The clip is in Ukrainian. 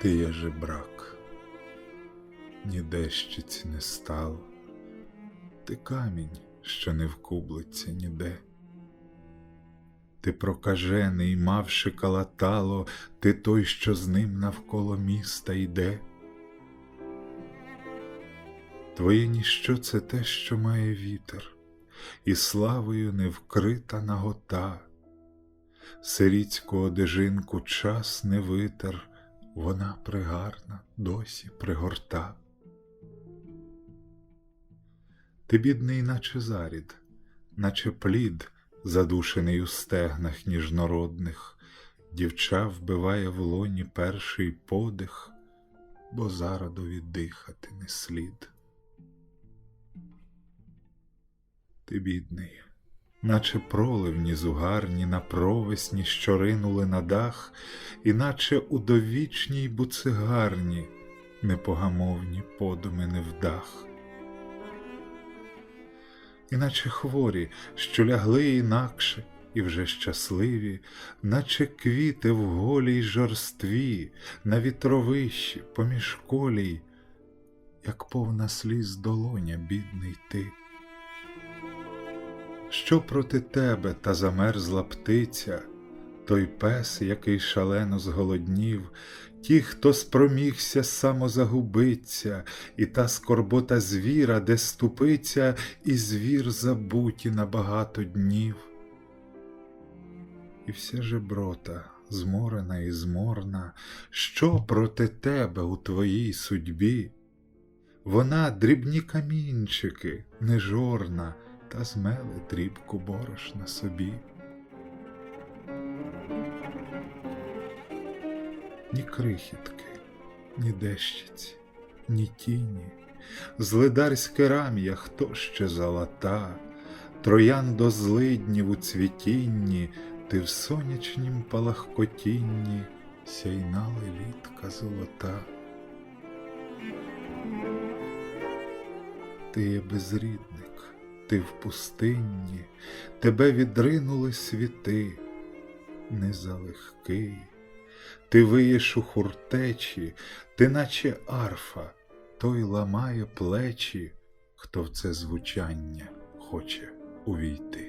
Ти є жебрак, ніде щиць не стало, ти камінь, що не вкублиться ніде. Ти прокажений, мавши калатало, ти той, що з ним навколо міста йде. Твоє ніщо це те, що має вітер, і славою не вкрита нагота. Сиріцьку одежинку час не витер, вона пригарна, досі пригорта. Ти бідний, наче зарід, наче плід, задушений у стегнах ніжнородних, дівча вбиває в лоні перший подих, бо зарадові дихати не слід. Ти бідний, наче проливні зугарні на провесні, що ринули на дах, і наче у довічній буцигарні непогамовні подуми не вдах. Іначе хворі, що лягли інакше і вже щасливі, наче квіти в голій жорстві, на вітровищі, поміж колій, як повна сліз долоня, бідний ти. Що проти тебе та замерзла птиця, той пес, який шалено зголоднів, ті, хто спромігся самозагубиться, і та скорбота звіра, де ступиться, і звір забуті на багато днів. І вся жеброта, зморена і зморна, що проти тебе у твоїй судьбі? Вона дрібні камінчики, нежорна, та змели дрібку борошна собі. Ні крихітки, ні дещиці, ні тіні, злидарське рам'я, хто ще золота, троян до злиднів у цвітінні, ти в сонячнім палахкотінні сяйна лелітка золота. Ти є безрідник, ти в пустинні, тебе відринули світи, не залегкий, ти виєш у хуртечі, ти наче арфа, той ламає плечі, хто в це звучання хоче увійти.